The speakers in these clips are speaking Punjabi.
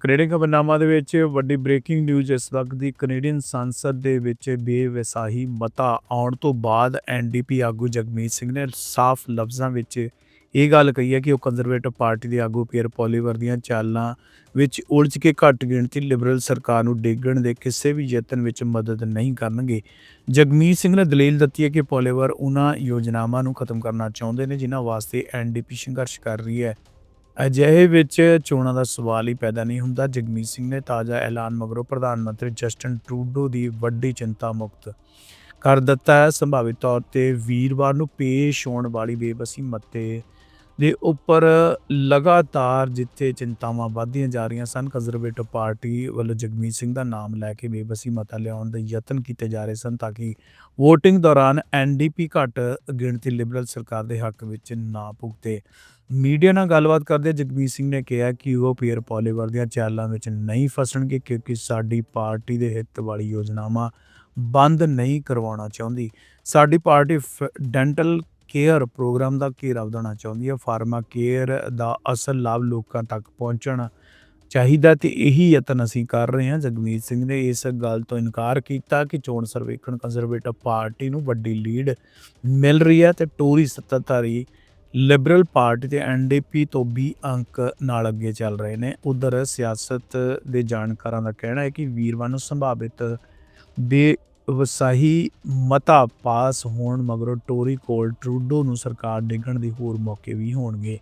ਕੈਨੇਡੀਅਨ ਖਬਰਨਾਮਾ ਦੇ ਵਿੱਚ ਵੱਡੀ ਬ੍ਰੇਕਿੰਗ ਨਿਊਜ਼ ਇਸ ਵਕਤ ਦੀ, ਕੈਨੇਡੀਅਨ ਸੰਸਦ ਦੇ ਵਿੱਚ ਬੇਵਿਸਾਹੀ ਮਤਾ ਆਉਣ ਤੋਂ ਬਾਅਦ ਐਨਡੀਪੀ ਆਗੂ ਜਗਮੀਤ ਸਿੰਘ ਨੇ ਸਾਫ਼ ਲਫ਼ਜ਼ਾਂ ਵਿੱਚ ਇਹ ਗੱਲ ਕਹੀ ਹੈ ਕਿ ਉਹ ਕੰਜ਼ਰਵੇਟਿਵ ਪਾਰਟੀ ਦੇ ਆਗੂ ਪੀਅਰ ਪੋਲੀਵਰ ਦੀਆਂ ਚਾਲਾਂ ਵਿੱਚ ਉਲਝ ਕੇ ਘੱਟ ਗਿਣਤੀ ਲਿਬਰਲ ਸਰਕਾਰ ਨੂੰ ਡੇਗਣ ਦੇ ਕਿਸੇ ਵੀ ਯਤਨ ਵਿੱਚ ਮਦਦ ਨਹੀਂ ਕਰਨਗੇ। ਜਗਮੀਤ ਸਿੰਘ ਨੇ ਦਲੀਲ ਦਿੱਤੀ ਹੈ ਕਿ ਪੋਲੀਵਰ ਉਹਨਾਂ ਯੋਜਨਾਵਾਂ ਨੂੰ ਖਤਮ ਕਰਨਾ ਚਾਹੁੰਦੇ ਨੇ, ਜਿਨ੍ਹਾਂ ਵਾਸਤੇ ਐਨਡੀਪੀ ਸੰਘਰਸ਼ ਕਰ ਰਹੀ ਹੈ। ਅਜਿਹੇ ਵਿੱਚ ਚੋਣਾਂ ਦਾ ਸਵਾਲ ਹੀ ਪੈਦਾ ਨਹੀਂ ਹੁੰਦਾ। ਜਗਮੀਤ ਸਿੰਘ ਨੇ ਤਾਜ਼ਾ ਐਲਾਨ ਮਗਰੋਂ ਪ੍ਰਧਾਨ ਮੰਤਰੀ ਜਸਟਨ ਟਰੂਡੋ ਦੀ ਵੱਡੀ ਚਿੰਤਾ ਮੁਕਤ ਕਰ ਦਿੱਤਾ ਹੈ। ਸੰਭਾਵਿਤ ਤੌਰ ਤੇ ਵੀਰਵਾਰ ਨੂੰ ਪੇਸ਼ ਹੋਣ ਵਾਲੀ ਬੇਬਸੀ ਮਤੇ ਦੇ ਉੱਪਰ ਲਗਾਤਾਰ ਜਿੱਥੇ ਚਿੰਤਾਵਾਂ ਵਧਦੀਆਂ ਜਾ ਰਹੀਆਂ ਸਨ ਕੰਜ਼ਰਵੇਟਿਵ ਪਾਰਟੀ ਵੱਲੋਂ ਜਗਮੀਤ ਸਿੰਘ ਦਾ ਨਾਮ ਲੈ ਕੇ ਬੇਬਸੀ ਮਤਾ ਲਿਆਉਣ ਦੇ ਯਤਨ ਕੀਤੇ ਜਾ ਰਹੇ ਸਨ ਤਾਂ ਕਿ VOTING ਦੌਰਾਨ ਐਨਡੀਪੀ ਘੱਟ ਗਿਣਤੀ ਲਿਬਰਲ ਸਰਕਾਰ ਦੇ ਹੱਕ ਵਿੱਚ ਨਾ ਭੁਗਤੇ। ਮੀਡੀਆ ਨਾਲ ਗੱਲਬਾਤ ਕਰਦੇ ਜਗਮੀਤ ਸਿੰਘ ਨੇ ਕਿਹਾ ਕਿ ਉਹ ਪੀਅਰ ਪੋਲੀਵਰ ਦੀਆਂ ਚਾਲਾਂ ਵਿੱਚ ਨਹੀਂ ਫਸਣਗੇ ਕਿਉਂਕਿ ਸਾਡੀ ਪਾਰਟੀ ਦੇ ਹਿੱਤ ਵਾਲੀ ਯੋਜਨਾਵਾਂ ਬੰਦ ਨਹੀਂ ਕਰਵਾਉਣਾ ਚਾਹੁੰਦੀ। ਸਾਡੀ ਪਾਰਟੀ ਡੈਂਟਲ ਕੇਅਰ ਪ੍ਰੋਗਰਾਮ ਦਾ ਘੇਰਾ ਵਧਾਉਣਾ ਚਾਹੁੰਦੀ ਹੈ। ਫਾਰਮਾ ਕੇਅਰ ਦਾ ਅਸਲ ਲਾਭ ਲੋਕਾਂ ਤੱਕ ਪਹੁੰਚਣਾ ਚਾਹੀਦਾ ਤੇ ਇਹੀ ਯਤਨ ਅਸੀਂ ਕਰ ਰਹੇ ਹਾਂ। ਜਗਮੀਤ ਸਿੰਘ ਨੇ ਇਸ ਗੱਲ ਤੋਂ ਇਨਕਾਰ ਕੀਤਾ ਕਿ ਚੋਣ ਸਰਵੇਖਣ ਕੰਜ਼ਰਵੇਟਿਵ ਪਾਰਟੀ ਨੂੰ ਵੱਡੀ ਲੀਡ ਮਿਲ ਰਹੀ ਹੈ ਤੇ ਟੋਰੀ ਸੱਤਾਧਾਰੀ ਲਿਬਰਲ ਪਾਰਟੀ ਤੇ ਐਨਡੀਪੀ ਤੋਂ 20 ਅੰਕ ਨਾਲ ਅੱਗੇ ਚੱਲ ਰਹੇ ਨੇ। ਉਧਰ ਸਿਆਸਤ ਦੇ ਜਾਣਕਾਰਾਂ ਦਾ ਕਹਿਣਾ ਹੈ ਕਿ ਵੀਰਵਾਨ ਨੂੰ ਸੰਭਾਵਿਤ ਬੇਵਸਾਹੀ ਮਤਾ ਪਾਸ ਹੋਣ ਮਗਰੋਂ ਟੋਰੀ ਕੋਲ ਟਰੂਡੋ ਨੂੰ ਸਰਕਾਰ ਡਿੱਗਣ ਦੇ ਹੋਰ ਮੌਕੇ ਵੀ ਹੋਣਗੇ।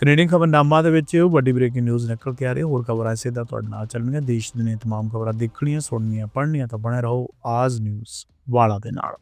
ਕੈਨੇਡੀਅਨ ਖਬਰਨਾਮਾ ਦੇ ਵਿੱਚ ਵੱਡੀ ਬ੍ਰੇਕਿੰਗ ਨਿਊਜ਼ ਨਿਕਲ ਕੇ ਆ ਰਹੀ, ਹੋਰ ਖਬਰਾਂ ਇਸੇ ਦਾ ਤੁਹਾਡੇ ਨਾਲ ਚੱਲਣਗੀਆਂ। ਦੇਸ਼ ਦੀਆਂ ਤਮਾਮ ਖਬਰਾਂ ਦੇਖਣੀਆਂ, ਸੁਣਨੀਆਂ, ਪੜ੍ਹਨੀਆਂ ਤਾਂ ਬਣੇ ਰਹੋ ਆਜ਼ ਨਿਊਜ਼ ਵਾਲਾ ਦੇ ਨਾਲ।